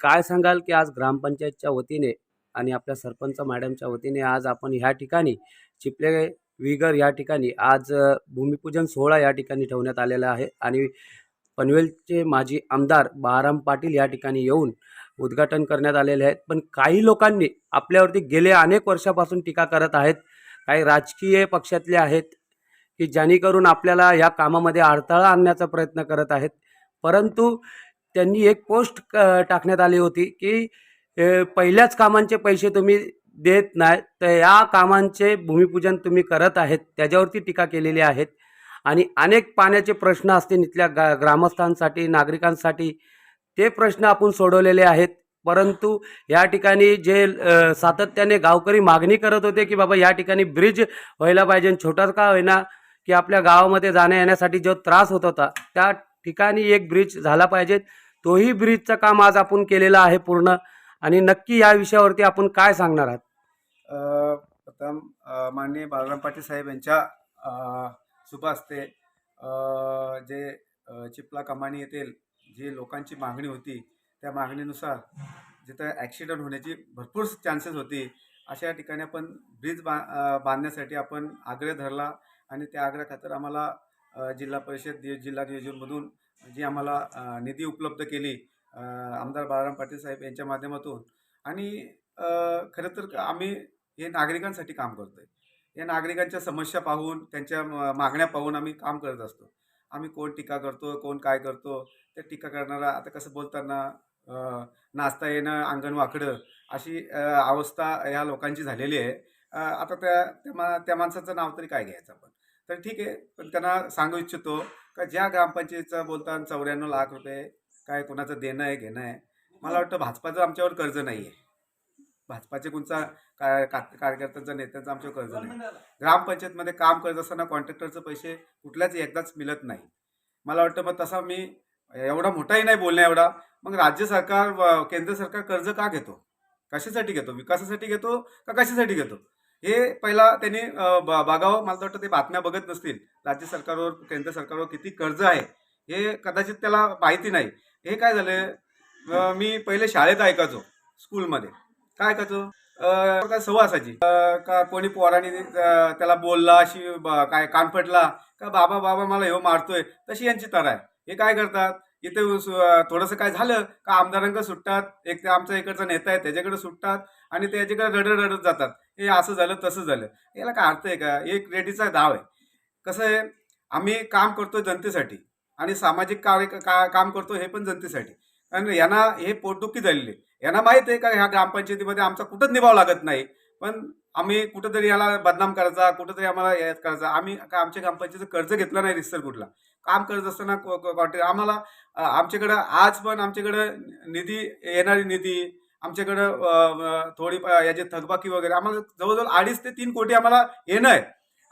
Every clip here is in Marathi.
काय सांगाल की आज ग्रामपंचायतच्या वतीने आणि आपल्या सरपंच मॅडमच्या वतीने आज आपण ह्या ठिकाणी चिपले विगर या ठिकाणी आज भूमिपूजन सोहळा या ठिकाणी ठेवण्यात आलेला आहे. आणि पनवेलचे माजी आमदार बाराम पाटील या ठिकाणी येऊन उद्घाटन करण्यात आलेले आहेत. पण काही लोकांनी आपल्यावरती गेले अनेक वर्षापासून टीका करत आहेत. काही राजकीय पक्षातले आहेत की जेणेकरून आपल्याला या कामामध्ये अडथळा आणण्याचा प्रयत्न करत आहेत. परंतु त्यांनी एक पोस्ट क- टाकण्यात आली होती की पहिल्याच कामांचे पैसे तुम्ही देत नाही तर या कामांचे भूमिपूजन तुम्ही करत आहेत त्याच्यावरती टीका केलेली आहेत. आणि अनेक पाण्याचे प्रश्न असतील इथल्या गा ग्रामस्थांसाठी नागरिकांसाठी ते प्रश्न आपण सोडवलेले आहेत. परंतु या ठिकाणी जे सातत्याने गावकरी मागणी करत होते की बाबा या ठिकाणी ब्रिज व्हायला पाहिजे छोटाच का होईना की आपल्या गावामध्ये जाण्या येण्यासाठी जो त्रास होत होता त्या ठिकाणी एक ब्रिज झाला पाहिजे. तोही ब्रिजचं काम आज आपण केलेलं आहे पूर्ण. आणि नक्की या विषयावरती आपण काय सांगणार आहात? प्रथम माननीय बाळराम पाटील साहेब यांच्या अ, जे चिपला कमानी येथील जी लोकांची मागणी होती त्या मागणीनुसार जिथं ॲक्सिडेंट होण्याची भरपूर चान्सेस होती अशा ठिकाणी आपण ब्रिज बा बांधण्यासाठी आपण आग्रह धरला. आणि त्या आग्रहाखातर आम्हाला जिल्हा परिषद जिल्हा नियोजनमधून जी आम्हाला निधी उपलब्ध केली आमदार बाळाराम पाटील साहेब यांच्या माध्यमातून. आणि खरं तर आम्ही हे नागरिकांसाठी काम करतो आहे या नागरिकांच्या समस्या पाहून त्यांच्या म- मागण्या पाहून आम्ही काम करत असतो. आम्ही कोण टीका करतो कोण काय करतो त्या टीका करणारा आता कसं बोलताना नाचता येणं अंगण वाकडं अशी अवस्था ह्या लोकांची झालेली आहे. आता त्या त्या मा त्या माणसाचं नाव तरी काय घ्यायचं आपण? तर ठीक आहे पण त्यांना सांगू इच्छितो का ज्या ग्रामपंचायतीचं बोलताना चौऱ्याण्णव लाख रुपये काय कोणाचं देणं आहे घेणं आहे. मला वाटतं भाजपाचं आमच्यावर कर्ज नाही आहे. भाजपाचे कोणचा काय कार्यकर्त्यांचा नेत्यांचा आमच्यावर कर्ज नाही. ग्रामपंचायतमध्ये काम करत असताना कॉन्ट्रॅक्टरचे पैसे कुठल्याच एकदाच मिळत नाही. मला वाटतं मग तसा मी एवढा मोठाही नाही बोलण्या एवढा मग राज्य सरकार केंद्र सरकार कर्ज का घेतो? कशासाठी घेतो? विकासासाठी घेतो का कशासाठी घेतो? हे पहिला त्यांनी अं, बघावं मला वाटतं ते बातम्या बघत नसतील. राज्य सरकारवर केंद्र सरकारवर किती कर्ज आहे हे कदाचित त्याला माहिती नाही. हे काय झालं मी पहिले शाळेत ऐकायचो स्कूलमध्ये. काय ऐकायचो? अं, काय सवय असायची. का कोणी पोराने त्याला बोलला अशी काय कानपटला का बाबा बाबा मला ह्यो मारतोय तशी यांची तर आहे. हे काय करतात? इथे स- थोडंसं काय झालं का आमदारांकडे सुटतात एक ते आमचा इकडचा नेता आहे त्याच्याकडे सुटतात आणि त्याच्याकडे रडत रडत जातात. हे असं झालं तसं झालं. याला काय अर्थ आहे का? एक रेडीचा धाव आहे. कसं आहे? आम्ही काम करतो जनतेसाठी आणि सामाजिक कार्य का काम करतो हे पण जनतेसाठी. कारण यांना हे पोटदुखी झालेली आहे. यांना माहीत आहे का ह्या ग्रामपंचायतीमध्ये आमचा कुठंच निभाव लागत नाही. पण आम्ही कुठंतरी याला बदनाम करायचा कुठंतरी आम्हाला यात करायचा. आम्ही आमच्या ग्रामपंचायतीचं कर्ज घेतलं नाही रिसर कुठला काम करत असताना कॉन्ट्रॅक्ट आम्हाला आमच्याकडं आज पण आमच्याकडं निधी येणारी निधी आमच्याकडं थोडी याची थकबाकी वगैरे आम्हाला जवळजवळ अडीच ते तीन कोटी आम्हाला येणं आहे.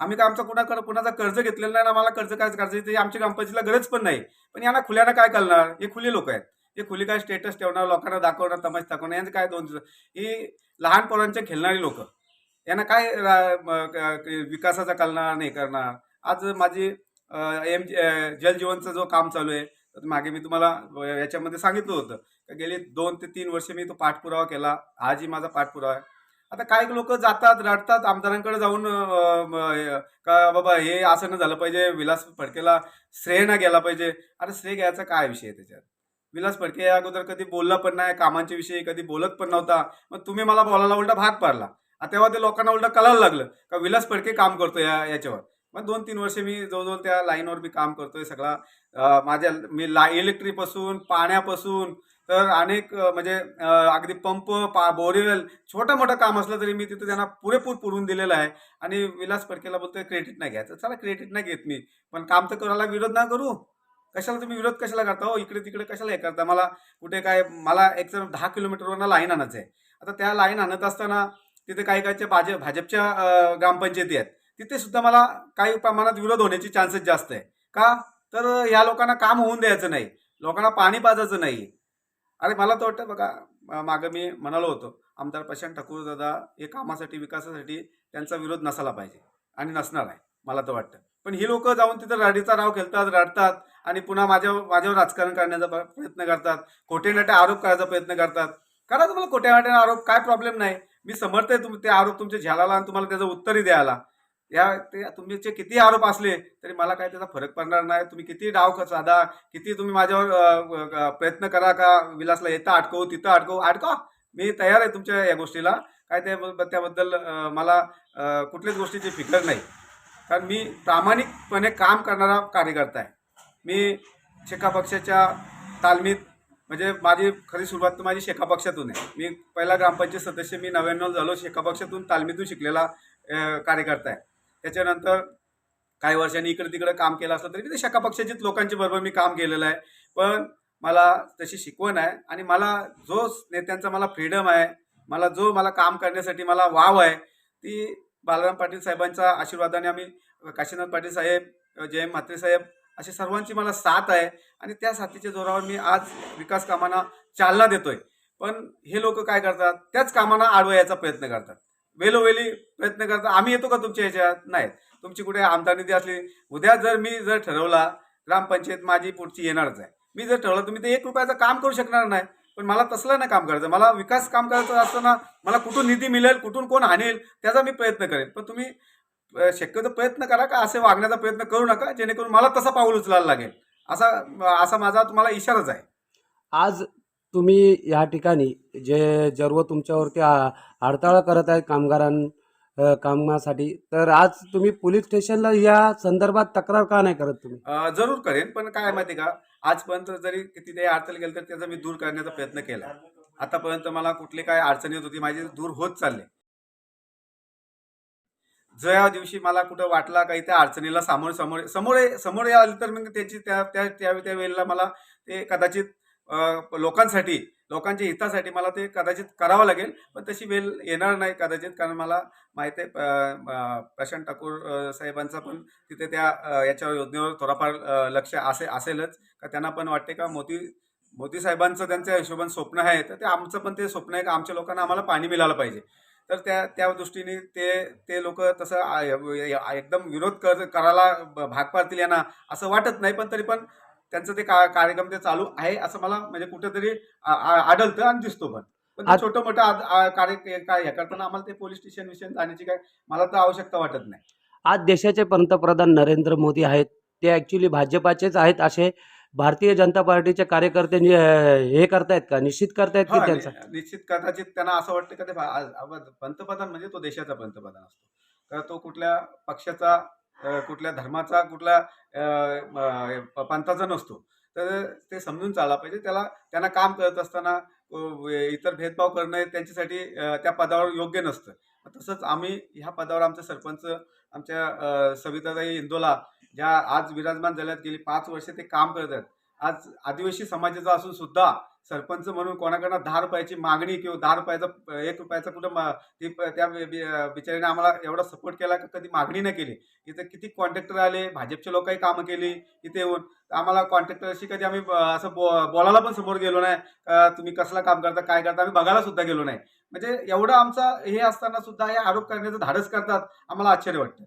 आम्ही काय आमचा कुणाकडे कुणाचा कर्ज घेतलेला नाही आम्हाला कर्ज काय करायचं ते आमच्या कंपनीला गरज पण नाही. पण यांना खुल्यानं काय करणार? हे खुले लोक आहेत. हे खुली काय स्टेटस ठेवणार लोकांना दाखवणार तमाश दाखवणार यांचं काय दोन ही लहान पोरांचे खेळणारी लोक. यांना काय रा- विकासाचा कलणार नाही करणार. आज माझी एम जल जलजीवनचं जो काम चालू आहे तर मागे मी तुम्हाला याच्यामध्ये सांगितलं होतं. का गेली दोन ते तीन वर्ष मी तो पाठपुरावा केला. आजही माझा पाठपुरावा आहे. आता काही लोक जातात रडतात आमदारांकडे जाऊन का बाबा हे असं न झालं पाहिजे विलास फडकेला श्रेय ना गेला पाहिजे. अरे श्रेय घ्यायचा काय विषय आहे त्याच्यात? विलास फडके या अगोदर कधी बोलला पण नाही कामांच्या विषयी कधी बोलत पण नव्हता. मग तुम्ही मला बोलायला उलटा भाग पाडला. तेव्हा ते लोकांना उलटा कळायला लागलं. का विलास फडके काम करतो या याच्यावर? मग दोन तीन वर्ष मी जवळजवळ त्या लाईनवर मी काम करतोय सगळा. माझ्या मी ला इलेक्ट्रिकपासून पाण्यापासून तर अनेक म्हणजे अगदी पंप पा बोरवेल छोटं मोठं काम असलं तरी मी तिथं त्यांना पुरेपूर पुरवून दिलेलं आहे. आणि विलास फडकेला बोलतोय क्रेडिट नाही घ्यायचं. चला क्रेडिट नाही घेत मी. पण काम तर करायला विरोध ना करू. कशाला तुम्ही विरोध कशाला करता हो? इकडे तिकडे कशाला हे करता? मला कुठे काय मला एक तर दहा किलोमीटरवरनं लाईन आणायचं आहे आता त्या लाईन आणत असताना तिथे काही काहीच्या भाजप भाजपच्या ग्रामपंचायती आहेत. तिथे सुद्धा मला काही प्रमाणात विरोध होण्याची चान्सेस जास्त आहे. का? तर ह्या लोकांना काम होऊन द्यायचं नाही. लोकांना पाणी पाजायचं नाही. अरे मला तर वाटतं बघा मागं मी म्हणालो होतो आमदार प्रशांत ठाकूर दादा हे कामासाठी विकासासाठी त्यांचा विरोध नसायला पाहिजे. आणि नसणार आहे मला तर वाटतं. पण ही लोक जाऊन तिथं राडीचा राव खेळतात रडतात आणि पुन्हा माझ्या माझ्यावर राजकारण करण्याचा प्रयत्न करतात. खोटे नाटे आरोप करायचा प्रयत्न करतात. करा तुम्हाला खोट्या नाट्याने आरोप काय प्रॉब्लेम नाही. मी समर्थ आहे तुम ते आरोप तुमच्या झेलाला आणि तुम्हाला त्याचं उत्तरही द्यायला. या ते तुमचे किती आरोप असले तरी मला काय त्याचा फरक पडणार नाही. तुम्ही किती डाव साधा किती तुम्ही माझ्यावर प्रयत्न करा का विलासला येतं अडकवू तिथं अडकवू? अडका. मी तयार आहे तुमच्या या गोष्टीला. काय त्या त्याबद्दल मला कुठल्याच गोष्टीची फिकर नाही. कारण मी प्रामाणिकपणे काम करणारा कार्यकर्ता आहे. मी शेखा पक्षाच्या तालमीत म्हणजे माझी खरी सुरुवात तर माझी शेखा पक्षातून आहे. मी पहिला ग्रामपंचायत सदस्य मी नव्याण्णव झालो शेखा पक्षातून तालमीतून शिकलेला कार्यकर्ता आहे. त्याच्यानंतर काही वर्षांनी इकडे तिकडे काम केलं असलं तरी ते शेका पक्षाच्याच लोकांच्या बरोबर मी काम केलेलं आहे. पण मला तशी शिकवण आहे आणि मला जो नेत्यांचा मला फ्रीडम आहे मला जो मला काम करण्यासाठी मला वाव आहे ती बालराम पाटील साहेबांच्या आशीर्वादाने आम्ही काशीनाथ पाटील साहेब जयम म्हात्रे साहेब अशी सर्वांची मला साथ आहे आणि त्या साथीच्या जोरावर मी आज विकास कामांना चालना देतोय. पण हे लोक काय करतात? त्याच कामांना आडवायचा प्रयत्न करतात. वेलोवेली प्रयत्न करतात आम्ही येतो का तुमच्या ह्याच्यात नाही. तुमची कुठे आमदार निधी असली उद्या जर मी जर ठरवला ग्रामपंचायत माझी पुढची येणारच आहे. मी जर ठरवलं तुम्ही ते एक रुपयाचं काम करू शकणार नाही. पण मला तसलं नाही काम करायचं. मला विकास काम करायचं असताना मला कुठून निधी मिळेल कुठून कोण आणेल त्याचा मी प्रयत्न करेन. पण तुम्ही शक्यतो प्रयत्न करा का असे वागण्याचा प्रयत्न करू नका जेणेकरून मला तसा पाऊल उचलायला लागेल. असा असा माझा तुम्हाला इशाराच आहे. आज तुम्ही या ठिकाणी जे जर्व तुमच्यावरती हडताळ करत आहेत कामगारां कामासाठी तर आज तुम्ही पोलीस स्टेशनला या संदर्भात तक्रार का नाही करत तुम्ही? अ, जरूर करेन पण काय माहिती का? आजपर्यंत जरी किती काही अडचण गेली तर त्याचा मी दूर करण्याचा प्रयत्न केला. आतापर्यंत मला कुठली काय अडचण येत होती माझी दूर होत चालले. ज्या दिवशी मला कुठं वाटला काही त्या अडचणीला समोर समोर समोर समोर आली तर मग त्याची त्या त्या त्या त्या वेळेला मला ते कदाचित लोकांसाठी लोकांच्या हितासाठी मला ते कदाचित करावं लागेल पण तशी वेळ येणार नाही कदाचित कारण मला माहिती आहे प्रशांत ठाकूर साहेबांचा पण तिथे त्या याच्या योजनेवर थोडाफार लक्ष असे असेलच. का त्यांना पण वाटते का मोदी मोदी साहेबांचं त्यांच्या हिशोबाने स्वप्न आहे तर ते आमचं पण ते स्वप्न आहे का आमच्या लोकांना आम्हाला पाणी मिळालं पाहिजे. तर त्या त्या दृष्टीने ते ते लोक तसं एकदम विरोध कर करायला भाग पाडतील यांना असं वाटत नाही पण तरी पण त्यांचं ते कार्यक्रम ते चालू आहे असं मला म्हणजे कुठेतरी आढळतं आणि दिसतो पण. पण छोटं मोठं कार्य काय करताना आम्हाला ते पोलीस स्टेशन विषय जाण्याची काय मला तर आवश्यकता वाटत नाही. आज देशाचे पंतप्रधान नरेंद्र मोदी आहेत. ते ॲक्च्युली भाजपाचेच आहेत असे भारतीय जनता पार्टीचे कार्यकर्ते हे करतायत का? निश्चित करतायत की हा, त्यांचा? निश्चित कदाचित त्यांना असं वाटतं का ते पंतप्रधान म्हणजे तो देशाचा पंतप्रधान असतो. तर तो कुठल्या पक्षाचा कुठल्या धर्माचा कुठल्या पंथाचा नसतो. तर ते समजून चालला पाहिजे. त्याला त्यांना काम करत असताना इतर भेदभाव करणं त्यांच्यासाठी त्या पदावर योग्य नसतं. तसंच आम्ही ह्या पदावर आमचे सरपंच आमच्या सविताताई इंदोला ज्या आज विराजमान झाल्यात गेली पाच वर्षे ते काम करत आहेत. आज आदिवासी समाजाचा असून सुद्धा सरपंच म्हणून कोणाकडनं दहा रुपयाची मागणी किंवा दहा रुपयाचा एक रुपयाचा कुठं ती त्या बिचाऱ्याने बिचारीने आम्हाला एवढा सपोर्ट केला की कधी मागणी नाही केली. इथे किती कॉन्ट्रॅक्टर आले भाजपचे लोकही कामं केली इथे येऊन. आम्हाला कॉन्ट्रॅक्टरशी कधी आम्ही असं बो बोलायला पण समोर गेलो नाही. का तुम्ही कसलं काम करता काय करता आम्ही बघायला सुद्धा गेलो नाही. म्हणजे एवढं आमचा हे असताना सुद्धा हे आरोप करण्याचं धाडस करतात आम्हाला आश्चर्य वाटतं.